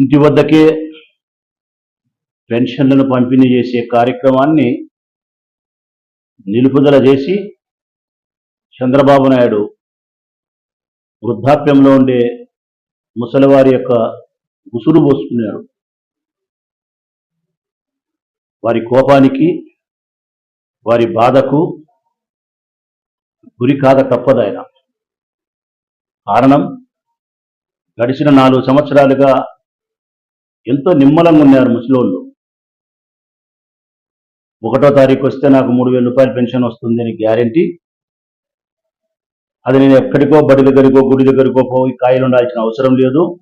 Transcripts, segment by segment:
ఇంటి వద్దకే పెన్షన్లను పంపిణీ చేసే కార్యక్రమాన్ని నిలుపుదల చేసి చంద్రబాబు నాయుడు వృద్ధాప్యంలో ఉండే ముసలివారి యొక్క ఉసురు పోసుకున్నాడు వారి కోపానికి వారి బాధకు గురి కాద తప్పదు కారణం గడిచిన నాలుగు సంవత్సరాలుగా ఎంతో నిమ్మలంగా ఉన్నారు ముసలోళ్ళు. ఒకటో తారీఖు వస్తే నాకు మూడు వేల రూపాయలు పెన్షన్ వస్తుంది అని గ్యారంటీ? అది నేను ఎక్కడికో బడి దగ్గరికో గుడి దగ్గరికో పోయి కాయలు ఉండాల్సిన అవసరం లేదు.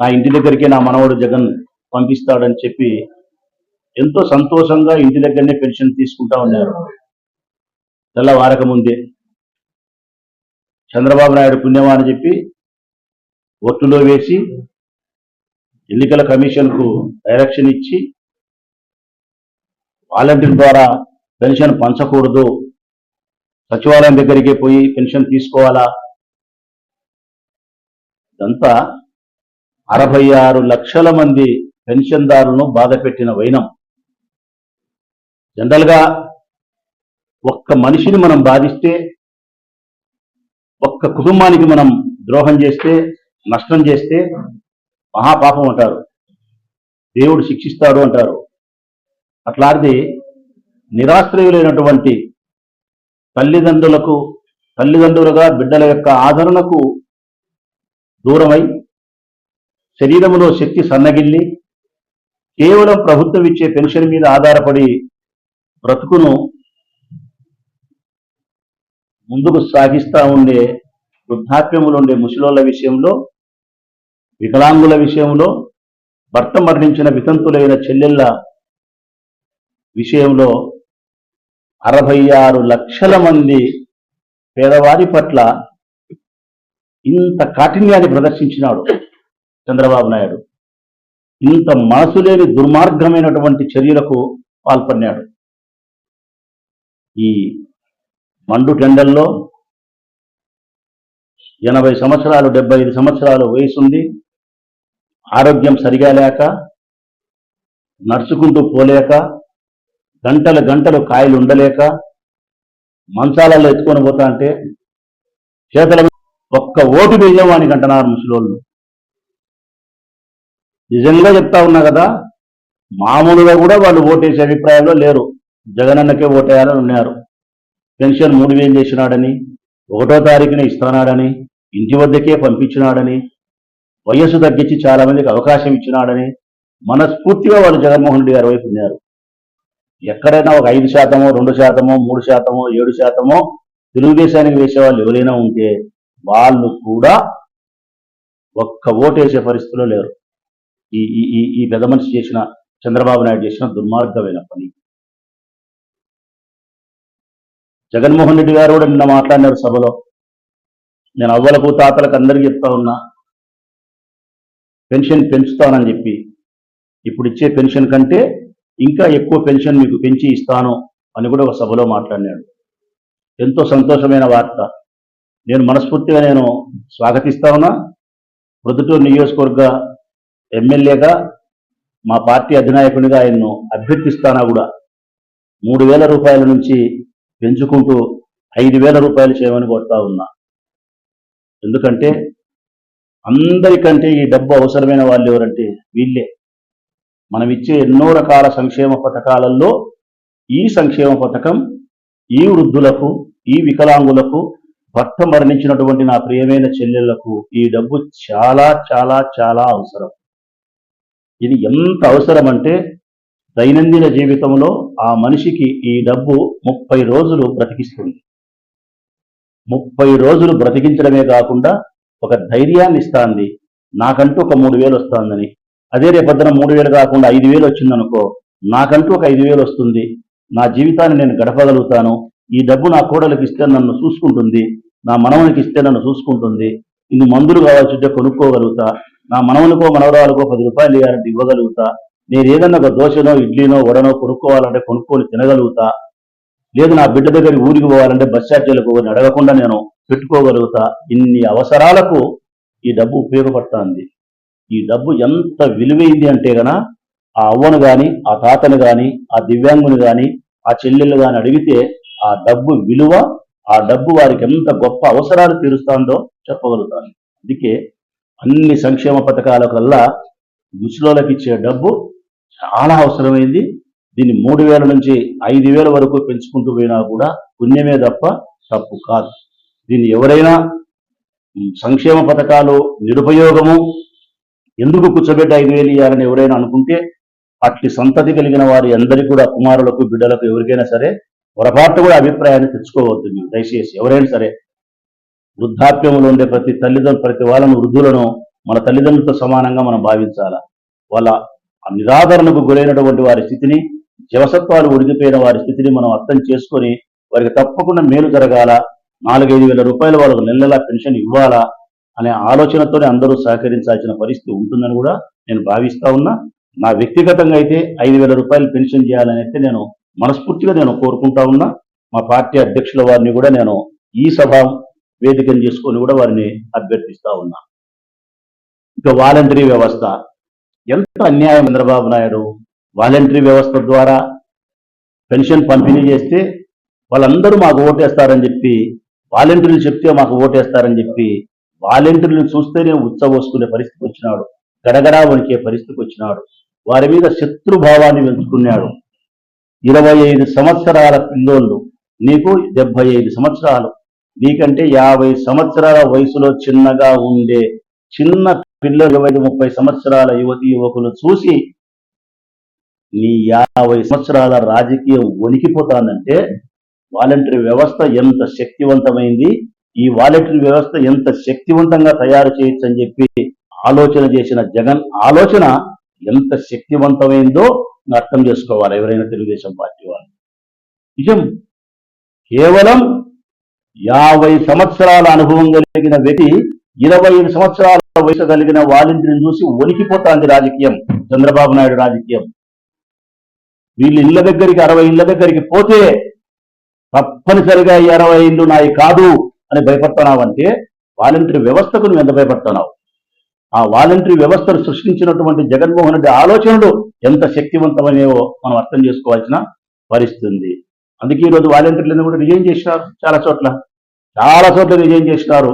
నా ఇంటి దగ్గరికే నా మనవడు జగన్ పంపిస్తాడని చెప్పి ఎంతో సంతోషంగా ఇంటి దగ్గరనే పెన్షన్ తీసుకుంటా ఉన్నారు. తెల్లవారక ముందే. చంద్రబాబు నాయుడు పుణ్యమా అని చెప్పి ఒట్టులో వేసి ఎన్నికల కమిషన్కు డైరెక్షన్ ఇచ్చి వాలంటీర్ ద్వారా పెన్షన్ పంచకూడదు. సచివాలయం దగ్గరికి పోయి పెన్షన్ తీసుకోవాలా? ఇదంతా అరవై ఆరు లక్షల మంది పెన్షన్దారులను బాధ పెట్టిన వైనం. జనరల్గా ఒక్క మనిషిని మనం బాధిస్తే ఒక్క కుటుంబానికి మనం ద్రోహం చేస్తే నష్టం చేస్తే మహాపాపం అంటారు. దేవుడు శిక్షిస్తాడు అంటారు. అట్లాంటిది నిరాశ్రయులైనటువంటి తల్లిదండ్రులకు తల్లిదండ్రులుగా బిడ్డల యొక్క ఆదరణకు దూరమై శరీరంలో శక్తి సన్నగిల్లి కేవలం ప్రభుత్వం ఇచ్చే పెన్షన్ మీద ఆధారపడి బ్రతుకును ముందుకు సాగిస్తా ఉండే వృద్ధాప్యములు ఉండే ముసలోళ్ళ విషయంలో వికలాంగుల విషయంలో భర్త మరణించిన వితంతులైన చెల్లెళ్ళ విషయంలో అరవై ఆరు లక్షల మంది పేదవారి పట్ల ఇంత కాఠిన్యాన్ని ప్రదర్శించినాడు చంద్రబాబు నాయుడు. ఇంత మనసు లేని దుర్మార్గమైనటువంటి చర్యలకు పాల్పడినాడు ఈ మండు టెండల్లో ఎనభై సంవత్సరాలు డెబ్బై ఐదు సంవత్సరాలు వయసుంది. ఆరోగ్యం సరిగా లేక నడుచుకుంటూ పోలేక గంటలు గంటలు కాయలు ఉండలేక మంచాలలో ఎత్తుకొని పోతా అంటే చేతల ఒక్క ఓటు వేయవానికి అంటున్నారు ముసలోళ్ళు. నిజంగా చెప్తా ఉన్నా కదా మామూలుగా కూడా వాళ్ళు ఓటేసే అభిప్రాయంలో లేరు. జగనన్నకే ఓటేయాలని ఉన్నారు. పెన్షన్ మూడు వేలు చేసినాడని ఒకటో తారీఖున ఇస్తున్నాడని ఇంటి వద్దకే పంపించినాడని వయస్సు తగ్గించి చాలా మందికి అవకాశం ఇచ్చినాడని మనస్ఫూర్తిగా వాళ్ళు జగన్మోహన్ రెడ్డి గారి వైపు ఉన్నారు. ఎక్కడైనా ఒక ఐదు శాతమో రెండు శాతమో మూడు శాతమో ఏడు శాతమో తెలుగుదేశానికి వేసే వాళ్ళు ఎవరైనా ఉంటే వాళ్ళు కూడా ఒక్క ఓటు వేసే పరిస్థితిలో లేరు. ఈ ఈ ఈ ఈ పెద్ద మనిషి చేసిన చంద్రబాబు నాయుడు చేసిన దుర్మార్గమైన పని. జగన్మోహన్ రెడ్డి గారు కూడా నిన్న మాట్లాడినారు సభలో. నేను అవ్వలకు తాతలకు అందరికీ చెప్తా ఉన్నా పెన్షన్ పెంచుతానని చెప్పి ఇప్పుడు ఇచ్చే పెన్షన్ కంటే ఇంకా ఎక్కువ పెన్షన్ మీకు పెంచి ఇస్తాను అని కూడా ఒక సభలో మాట్లాడినాడు. ఎంతో సంతోషమైన వార్త. నేను మనస్ఫూర్తిగా నేను స్వాగతిస్తా ఉన్నా. ప్రొద్దుటూరు నియోజకవర్గ ఎమ్మెల్యేగా మా పార్టీ అధినాయకునిగా ఆయన్ను అభ్యర్థిస్తానా కూడా మూడు వేల రూపాయల నుంచి పెంచుకుంటూ ఐదు వేల రూపాయలు చేయమని కొడతా ఉన్నా. ఎందుకంటే అందరికంటే ఈ డబ్బు అవసరమైన వాళ్ళు ఎవరంటే వీళ్ళే. మనం ఇచ్చే ఎన్నో రకాల సంక్షేమ పథకాలలో ఈ సంక్షేమ పథకం ఈ వృద్ధులకు ఈ వికలాంగులకు భర్త మరణించినటువంటి నా ప్రియమైన చెల్లెళ్ళకు ఈ డబ్బు చాలా చాలా చాలా అవసరం. ఇది ఎంత అవసరం అంటే దైనందిన జీవితంలో ఆ మనిషికి ఈ డబ్బు ముప్పై రోజులు బ్రతికిస్తుంది. ముప్పై రోజులు బ్రతికించడమే కాకుండా ఒక ధైర్యాన్ని ఇస్తాంది నాకంటూ ఒక మూడు వేలు వస్తుందని. అదే రేపొద్దున మూడు వేలు కాకుండా ఐదు వేలు వచ్చిందనుకో నాకంటూ ఒక ఐదు వేలు వస్తుంది. నా జీవితాన్ని నేను గడపగలుగుతాను. ఈ డబ్బు నా కోడలకు ఇస్తే నన్ను చూసుకుంటుంది. నా మనవనికి ఇస్తే నన్ను చూసుకుంటుంది. ఇన్ని మందులు కావాల్సింటే కొనుక్కోగలుగుతా. నా మనవనికో మనవరాలకో పది రూపాయలు ఇవ్వాలంటే ఇవ్వగలుగుతా. నేను ఏదన్నా ఒక దోశనో ఇడ్లీనో వడనో కొనుక్కోవాలంటే కొనుక్కొని తినగలుగుతా. లేదు నా బిడ్డ దగ్గర ఊరికి పోవాలంటే బస్ ఛార్జీలకు అడగకుండా నేను పెట్టుకోగలుగుతా. ఇన్ని అవసరాలకు ఈ డబ్బు ఉపయోగపడుతుంది. ఈ డబ్బు ఎంత విలువైంది అంటే గన ఆ అవ్వను గాని ఆ తాతను గాని ఆ దివ్యాంగుని గాని ఆ చెల్లెళ్ళు గాని అడిగితే ఆ డబ్బు విలువ ఆ డబ్బు వారికి ఎంత గొప్ప అవసరాలు తీరుస్తుందో చెప్పగలుగుతాను. అందుకే అన్ని సంక్షేమ పథకాల కల్లా ముసలోళ్ళకి ఇచ్చే డబ్బు చాలా అవసరమైంది. దీన్ని మూడు వేల నుంచి ఐదు వేల వరకు పెంచుకుంటూ పోయినా కూడా పుణ్యమే తప్ప తప్పు కాదు. దీన్ని ఎవరైనా సంక్షేమ పథకాలు నిరుపయోగము ఎందుకు కూర్చోబెట్టి ఐదు వేలు ఇవ్వాలని ఎవరైనా అనుకుంటే అట్లి సంతతి కలిగిన వారి అందరికీ కూడా కుమారులకు బిడ్డలకు ఎవరికైనా సరే పొరపాటు కూడా అభిప్రాయాన్ని తెచ్చుకోవద్దు మీరు. దయచేసి ఎవరైనా సరే వృద్ధాప్యంలో ఉండే ప్రతి తల్లిదండ్రులు ప్రతి వాళ్ళను వృద్ధులను మన తల్లిదండ్రులతో సమానంగా మనం భావించాలా? వాళ్ళ నిరాదరణకు గురైనటువంటి వారి స్థితిని జవసత్వాలు ఉడికిపోయిన వారి స్థితిని మనం అర్థం చేసుకొని వారికి తప్పకుండా మేలు జరగాల? నాలుగైదు వేల రూపాయలు వాళ్ళకు నెల నెలా పెన్షన్ ఇవ్వాలా అనే ఆలోచనతోనే అందరూ సహకరించాల్సిన పరిస్థితి ఉంటుందని కూడా నేను భావిస్తా ఉన్నా. నా వ్యక్తిగతంగా అయితే ఐదు వేల రూపాయలు పెన్షన్ చేయాలని అయితే నేను మనస్ఫూర్తిగా నేను కోరుకుంటా ఉన్నా. మా పార్టీ అధ్యక్షుల వారిని కూడా నేను ఈ సభ వేదికను చేసుకొని కూడా వారిని అభ్యర్థిస్తా ఉన్నా. ఇక వాలంటరీ వ్యవస్థ. ఎంత అన్యాయం చంద్రబాబు నాయుడు. వాలంటరీ వ్యవస్థ ద్వారా పెన్షన్ పంపిణీ చేస్తే వాళ్ళందరూ మాకు ఓటేస్తారని చెప్పి వాలంటీర్లు చెప్తే మాకు ఓటేస్తారని చెప్పి వాలంటీర్లు చూస్తేనే ఉత్సవోసుకునే పరిస్థితికి వచ్చినాడు. గడగడా వణికే పరిస్థితికి వచ్చినాడు. వారి మీద శత్రుభావాన్ని పెంచుకున్నాడు ఇరవై ఐదు సంవత్సరాల పిల్లోళ్ళు నీకు డెబ్బై ఐదు సంవత్సరాలు. నీకంటే యాభై సంవత్సరాల వయసులో చిన్నగా ఉండే చిన్న పిల్లలు ఇరవై ముప్పై సంవత్సరాల యువతి యువకులు చూసి నీ యాభై సంవత్సరాల రాజకీయం వణికిపోతానంటే వాలంటరీ వ్యవస్థ ఎంత శక్తివంతమైంది ఈ వాలంటరీ వ్యవస్థ ఎంత శక్తివంతంగా తయారు చేయొచ్చు అని చెప్పి ఆలోచన చేసిన జగన్ ఆలోచన ఎంత శక్తివంతమైందో అర్థం చేసుకోవాలి ఎవరైనా తెలుగుదేశం పార్టీ వాళ్ళు. నిజం. కేవలం యాభై సంవత్సరాల అనుభవం కలిగిన వ్యక్తి ఇరవై ఐదు సంవత్సరాల వయసు కలిగిన వాలంటీర్ని చూసి వణికిపోతాంది రాజకీయం. చంద్రబాబు నాయుడు రాజకీయం. వీళ్ళు ఇళ్ళ దగ్గరికి అరవై ఇళ్ళ దగ్గరికి పోతే తప్పనిసరిగా ఇరవై అరవై నాయి కాదు అని భయపడుతున్నావంటే వాలంటరీ వ్యవస్థకు నువ్వు ఎంత భయపడుతున్నావు? ఆ వాలంటరీ వ్యవస్థను సృష్టించినటువంటి జగన్మోహన్ రెడ్డి ఆలోచనలు ఎంత శక్తివంతమనేవో మనం అర్థం చేసుకోవాల్సిన పరిస్థితి ఉంది. అందుకే ఈరోజు వాలంటీర్లను కూడా రిజైన్ చేసినారు చాలా చోట్ల. చాలా చోట్ల రిజైన్ చేసినారు.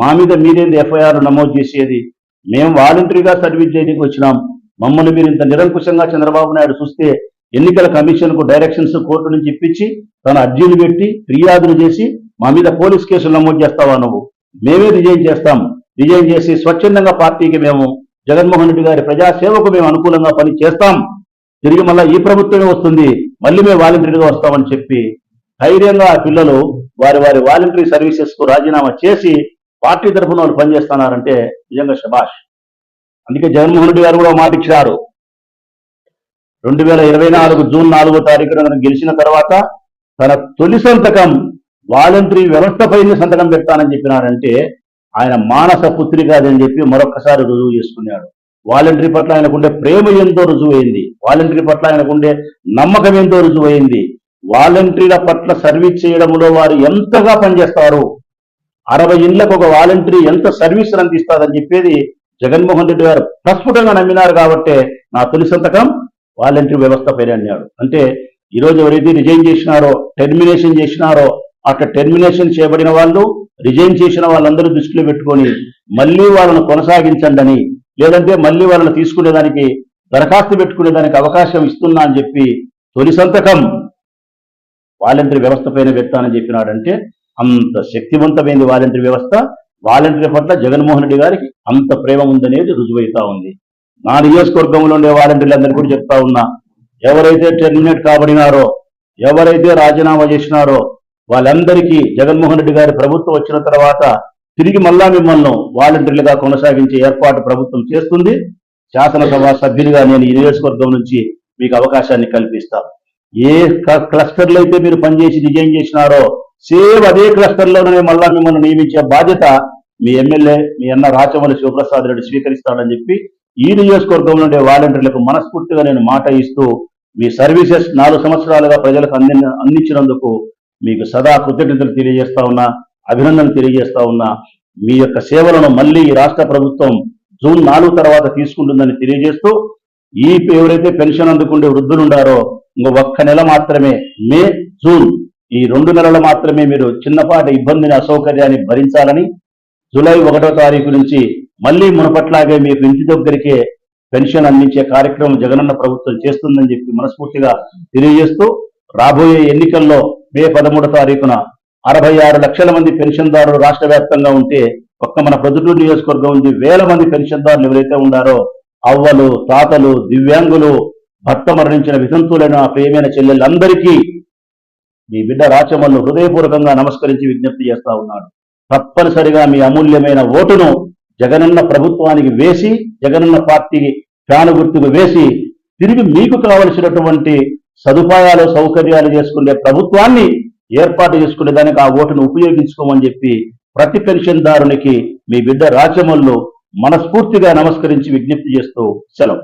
మా మీద మీరేంది ఎఫ్ఐఆర్ నమోదు చేసేది? మేము వాలంటరీగా సర్వీస్ చేయడానికి వచ్చినాం. మమ్మల్ని మీరు ఇంత నిరంకుశంగా చంద్రబాబు నాయుడు చూస్తే ఎన్నికల కమిషన్కు డైరెక్షన్స్ కోర్టు నుంచి ఇప్పించి తన అర్జీలు పెట్టి ఫిర్యాదులు చేసి మా మీద పోలీస్ కేసులు నమోదు చేస్తావా నువ్వు? మేమే రిజైన్ చేస్తాం. రిజైన్ చేసి స్వచ్ఛందంగా పార్టీకి మేము జగన్మోహన్ రెడ్డి గారి ప్రజాసేవకు మేము అనుకూలంగా పని చేస్తాం. తిరిగి మళ్ళా ఈ ప్రభుత్వమే వస్తుంది. మళ్ళీ మేము వాలంటీర్గా వస్తామని చెప్పి ధైర్యంగా ఆ పిల్లలు వారి వారి వాలంటరీ సర్వీసెస్కు రాజీనామా చేసి పార్టీ తరఫున వాళ్ళు పనిచేస్తున్నారంటే నిజంగా శభాష్. అందుకే జగన్మోహన్ రెడ్డి గారు కూడా మాట రెండు వేల ఇరవై నాలుగు జూన్ నాలుగో తారీఖున గెలిచిన తర్వాత తన తొలి సంతకం వాలంటరీ వ్యవస్థపైనే సంతకం పెడతానని చెప్పినారంటే ఆయన మానస పుత్రి కాదని చెప్పి మరొకసారి రుజువు చేసుకున్నాడు. వాలంటరీ పట్ల ఆయనకుండే ప్రేమ ఎంతో రుజువైంది. వాలంటరీ పట్ల ఆయనకుండే నమ్మకం ఎంతో రుజువైంది. వాలంటీర్ల పట్ల సర్వీస్ చేయడంలో వారు ఎంతగా పనిచేస్తారు అరవై ఇండ్లకు ఒక వాలంటరీ ఎంత సర్వీస్ అందిస్తారని చెప్పేది జగన్మోహన్ రెడ్డి గారు ప్రస్ఫుటంగా నమ్మినారు కాబట్టే నా తొలి సంతకం వాలంటరీ వ్యవస్థ పైన అన్నాడు. అంటే ఈ రోజు ఎవరైతే రిజైన్ చేసినారో టెర్మినేషన్ చేసినారో అట్లా టెర్మినేషన్ చేయబడిన వాళ్ళు రిజైన్ చేసిన వాళ్ళందరూ దృష్టిలో పెట్టుకొని మళ్ళీ వాళ్ళను కొనసాగించండి అని లేదంటే మళ్ళీ వాళ్ళని తీసుకునేదానికి దరఖాస్తు పెట్టుకునేదానికి అవకాశం ఇస్తున్నా అని చెప్పి తొలి సంతకం వాలంటరీ వ్యవస్థ పైన పెడతానని చెప్పినాడంటే అంత శక్తివంతమైంది వాలంటరీ వ్యవస్థ. వాలంటరీ పట్ల జగన్మోహన్ రెడ్డి గారికి అంత ప్రేమ ఉందనేది రుజువైతా ఉంది. నా నియోజకవర్గంలో ఉండే వాలంటీర్లందరూ కూడా చెప్తా ఉన్నా ఎవరైతే టెర్మినేట్ కాబడినారో ఎవరైతే రాజీనామా చేసినారో వాళ్ళందరికీ జగన్మోహన్ రెడ్డి గారి ప్రభుత్వం వచ్చిన తర్వాత తిరిగి మళ్ళా మిమ్మల్ని వాలంటీర్లుగా కొనసాగించే ఏర్పాటు ప్రభుత్వం చేస్తుంది. శాసనసభ సభ్యులుగా నేను ఈ నియోజకవర్గం నుంచి మీకు అవకాశాన్ని కల్పిస్తా. ఏ క- అయితే మీరు పనిచేసి రిజైన్ చేసినారో సేమ్ అదే క్లస్టర్లోనే మళ్ళా మిమ్మల్ని నియమించే బాధ్యత మీ ఎమ్మెల్యే మీ అన్న రాచమల్లి శివప్రసాద్ రెడ్డి స్వీకరిస్తాడని చెప్పి ఈ నియోజకవర్గంలో ఉండే వాలంటీర్లకు మనస్ఫూర్తిగా నేను మాట ఇస్తూ మీ సర్వీసెస్ నాలుగు సంవత్సరాలుగా ప్రజలకు అంది అందించినందుకు మీకు సదా కృతజ్ఞతలు తెలియజేస్తా ఉన్నా అభినందనలు తెలియజేస్తా ఉన్నా. మీ యొక్క సేవలను మళ్ళీ ఈ రాష్ట్ర ప్రభుత్వం జూన్ నాలుగు తర్వాత తీసుకుంటుందని తెలియజేస్తూ ఈ ఎవరైతే పెన్షన్ అందుకుండే వృద్ధులు ఉండారో ఇంకో ఒక్క నెల మాత్రమే మే జూన్ ఈ రెండు నెలలు మాత్రమే మీరు చిన్నపాటి ఇబ్బందిని అసౌకర్యాన్ని భరించాలని జూలై ఒకటో తారీఖు నుంచి మళ్ళీ మునపట్లాగే మీకు ఇంటి దగ్గరికే పెన్షన్ అందించే కార్యక్రమం జగనన్న ప్రభుత్వం చేస్తుందని చెప్పి మనస్ఫూర్తిగా తెలియజేస్తూ రాబోయే ఎన్నికల్లో మే పదమూడో తారీఖున అరవై ఆరు లక్షల మంది పెన్షన్దారులు రాష్ట్ర వ్యాప్తంగా ఉంటే ఒక్క మన ప్రొద్దుటూరు నియోజకవర్గం నుంచి వేల మంది పెన్షన్దారులు ఎవరైతే ఉన్నారో అవ్వలు తాతలు దివ్యాంగులు భర్త మరణించిన వితంతులైన ప్రేమైన చెల్లెళ్ళందరికీ మీ బిడ్డ రాచమల్లు హృదయపూర్వకంగా నమస్కరించి విజ్ఞప్తి చేస్తా ఉన్నాడు. తప్పనిసరిగా మీ అమూల్యమైన ఓటును జగనన్న ప్రభుత్వానికి వేసి జగనన్న పార్టీ ఫ్యాను గుర్తుకు వేసి తిరిగి మీకు కావలసినటువంటి సదుపాయాలు సౌకర్యాలు చేసుకునే ప్రభుత్వాన్ని ఏర్పాటు చేసుకునే దానికి ఆ ఓటును ఉపయోగించుకోమని చెప్పి ప్రతి పెన్షన్దారునికి మీ బిడ్డ రాచమల్లు మనస్ఫూర్తిగా నమస్కరించి విజ్ఞప్తి చేస్తూ సెలవు.